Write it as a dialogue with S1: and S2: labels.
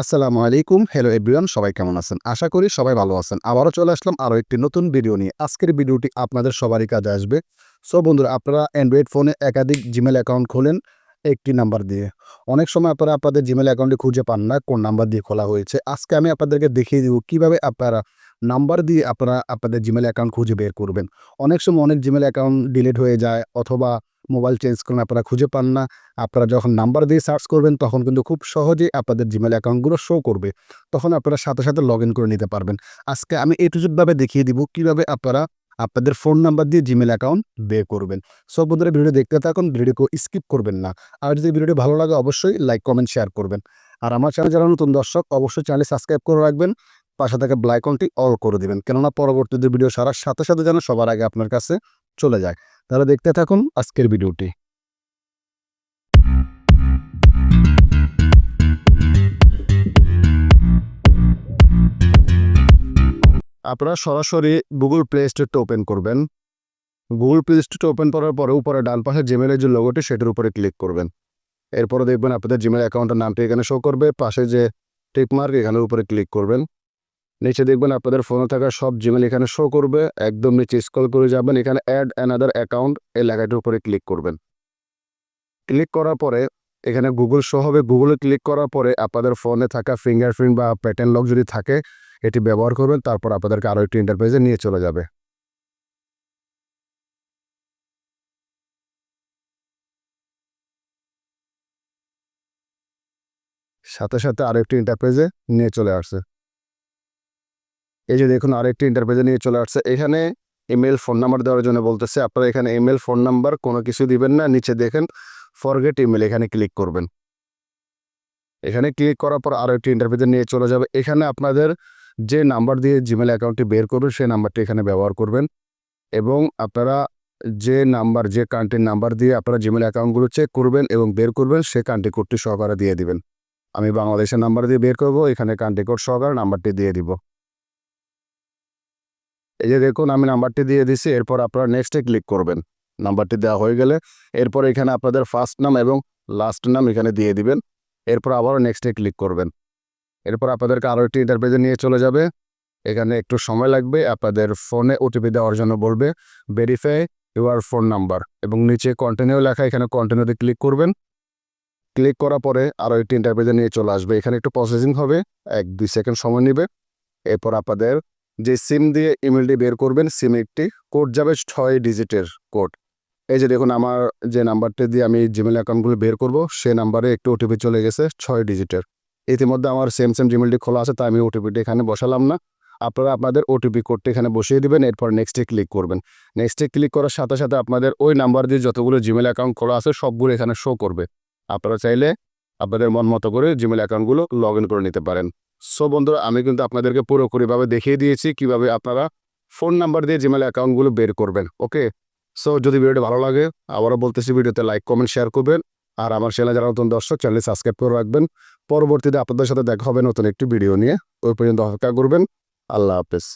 S1: আসসালামু আলাইকুম। Hello everyone সবাই কেমন আছেন? আশা করি সবাই ভালো আছেন। আবারও চলে আসলাম আরও একটি নতুন ভিডিও নিয়ে। আজকের ভিডিওটি আপনাদের সবারই কাজে আসবে। সো বন্ধুরা, আপনারা অ্যান্ড্রয়েড ফোনে একাধিক জিমেল অ্যাকাউন্ট খোলেন একটি নাম্বার দিয়ে। অনেক সময় আপনারা আপনাদের জিমেল অ্যাকাউন্টে খুঁজে পান না কোন নাম্বার দিয়ে খোলা হয়েছে। আজকে আমি আপনাদেরকে দেখিয়ে দিব কীভাবে আপনারা নাম্বার দিয়ে আপনারা আপনাদের জিমেল অ্যাকাউন্ট খুঁজে বের করবেন। অনেক সময় অনেক জিমেল অ্যাকাউন্ট ডিলিট হয়ে যায় অথবা মোবাইল চেঞ্জ করেন আপনারা খুঁজে পান না। আপনারা যখন নাম্বার দিয়ে সার্চ করবেন, তখন কিন্তু খুব সহজেই আপনাদের জিমেল অ্যাকাউন্টগুলো শো করবে। তখন আপনারা সাথে সাথে লগ করে নিতে পারবেন। আজকে আমি এ টু দেখিয়ে দিব কীভাবে আপনারা আপনাদের ফোন নাম্বার দিয়ে জিমেল অ্যাকাউন্ট বে করবেন। সব বন্ধুরা ভিডিও দেখতে থাকুন ভিডিওকে স্কিপ করবেন না। আর যদি ভিডিওটি ভালো লাগে, অবশ্যই লাইক কমেন্ট শেয়ার করবেন। আর আমার চ্যানেল যারা নতুন দর্শক, অবশ্যই চ্যানেল সাবস্ক্রাইব করে রাখবেন। পাশে থাকা ব্লাইকনটি অল করে দিবেন। কেননা পরবর্তীতে ভিডিও সারার সাথে সাথে যেন সবার আগে আপনার কাছে চলে যায়। তাহলে দেখতে থাকুন আজকের ভিডিওটি। আপনারা সরাসরি গুগল প্লে স্টোরটা ওপেন করবেন। গুগল প্লে স্টোরটা ওপেন করার পরে উপরে ডান পাশে জিমেলের যে লোগোটি সেটার উপরে ক্লিক করবেন। এরপরে দেখবেন আপনাদের জিমেল অ্যাকাউন্টের নামটি এখানে শো করবে। পাশে যে টিকমার্ক এখানের উপরে ক্লিক করবেন। নিচে দেখবেন আপনাদের ফোনে থাকা সব জিমেল এখানে শো করবে। একদম নিচে স্ক্রল করে যাবেন, এখানে অ্যাড অ্যানাদার অ্যাকাউন্ট এই লেখাটির উপরে ক্লিক করবেন। ক্লিক করার পরে এখানে গুগল শো হবে। গুগলে ক্লিক করার পরে আপনাদের ফোনে থাকা ফিঙ্গারপ্রিন্ট বা প্যাটার্ন লক যদি থাকে, এটি ব্যবহার করবেন, তারপর আপনাদেরকে আরও একটি ইন্টারপ্রাইজে নিয়ে চলে যাবে। সাথে সাথে আরেকটি ইন্টারপ্রাইজে নিয়ে চলে আসছে। এই যে দেখুন আরেকটি ইন্টারপ্রাইজে নিয়ে চলে আসছে। এখানে ইমেল ফোন নাম্বার দেওয়ার জন্য বলতেছে, আপনারা এখানে ইমেল ফোন নাম্বার কোনো কিছু দিবেন না, নিচে দেখেন ফরগেট ইমেল এখানে ক্লিক করবেন। এখানে ক্লিক করার পর আরও একটি ইন্টারপ্রাইজে নিয়ে চলে যাবে। এখানে আপনাদের যে নাম্বার দিয়ে জিমেল অ্যাকাউন্টটি বের করবেন, সেই নাম্বারটি এখানে ব্যবহার করবেন। এবং আপনারা যে নাম্বার যে কান্ট্রির নাম্বার দিয়ে আপনারা জিমেল অ্যাকাউন্টগুলো চেক করবেন এবং বের করবেন সে কান্ট্রি কোডটি সহকারে দিয়ে দিবেন। আমি বাংলাদেশের নাম্বার দিয়ে বের করব, এখানে কান্ট্রি কোড সহকারে নাম্বারটি দিয়ে দিব। এই যে দেখুন, আমি নাম্বারটি দিয়ে দিছি, এরপর আপনারা নেক্সটে ক্লিক করবেন। নাম্বারটি দেওয়া হয়ে গেলে এরপর এখানে আপনাদের ফার্স্ট নাম এবং লাস্ট নাম এখানে দিয়ে দিবেন। এরপর আবারও নেক্সটে ক্লিক করবেন। এরপর আপনাদেরকে আরও একটি ইন্টারপেজে নিয়ে চলে যাবে। এখানে একটু সময় লাগবে, আপনাদের ফোনে ওটিপি দেওয়ার জন্য বলবে ভেরিফাই ইউর ফোন নাম্বার এবং নিচে কন্টিনিউ লেখা, এখানে কন্টিনিউতে ক্লিক করবেন। ক্লিক করার পরে আরও একটি ইন্টারপেজে নিয়ে চলে আসবে। এখানে একটু প্রসেসিং হবে, এক দুই সেকেন্ড সময় নেবে। এরপর আপনাদের যে সিম দিয়ে ইমেলটি বের করবেন সিম একটি কোড যাবে ছয় ডিজিটের কোড এই যে দেখুন, আমার যে নাম্বারটি দিয়ে আমি জিমেল অ্যাকাউন্টগুলো বের করব সে নাম্বারে একটু ওটিপি চলে গেছে ছয় ডিজিটের ইতিমধ্যে আমার সেম সেম জিমেলটি খোলা আছে তাই আমি ওটিপিটি এখানে বসালাম না। আপনারা আপনাদের ওটিপি কোডটি এখানে বসিয়ে দিবেন, এরপর নেক্সটে ক্লিক করবেন। নেক্সটে ক্লিক করার সাথে সাথে আপনাদের ওই নাম্বার দিয়ে যতগুলো জিমেল অ্যাকাউন্ট খোলা আছে, সবগুলো এখানে শো করবে। আপনারা চাইলে আপনাদের মন মতো করে জিমেল অ্যাকাউন্টগুলো লগ করে নিতে পারেন। সো বন্ধুরা, আমি কিন্তু আপনাদেরকে পুরোপুরিভাবে দেখিয়ে দিয়েছি কীভাবে আপনারা ফোন নাম্বার দিয়ে জিমেল অ্যাকাউন্টগুলো বের করবেন, ওকে? সো যদি ভিডিওটি ভালো লাগে, আবারও বলতেছি, ভিডিওতে লাইক, কমেন্ট, শেয়ার করবেন। আর আমার চ্যানেল যারা নতুন দর্শক চ্যানেল সাবস্ক্রাইব করে রাখবেন। পরবর্তীতে আপনাদের সাথে দেখা হবে নতুন একটি ভিডিও নিয়ে। ওই পর্যন্ত অপেক্ষা করবেন। আল্লাহ হাফেজ।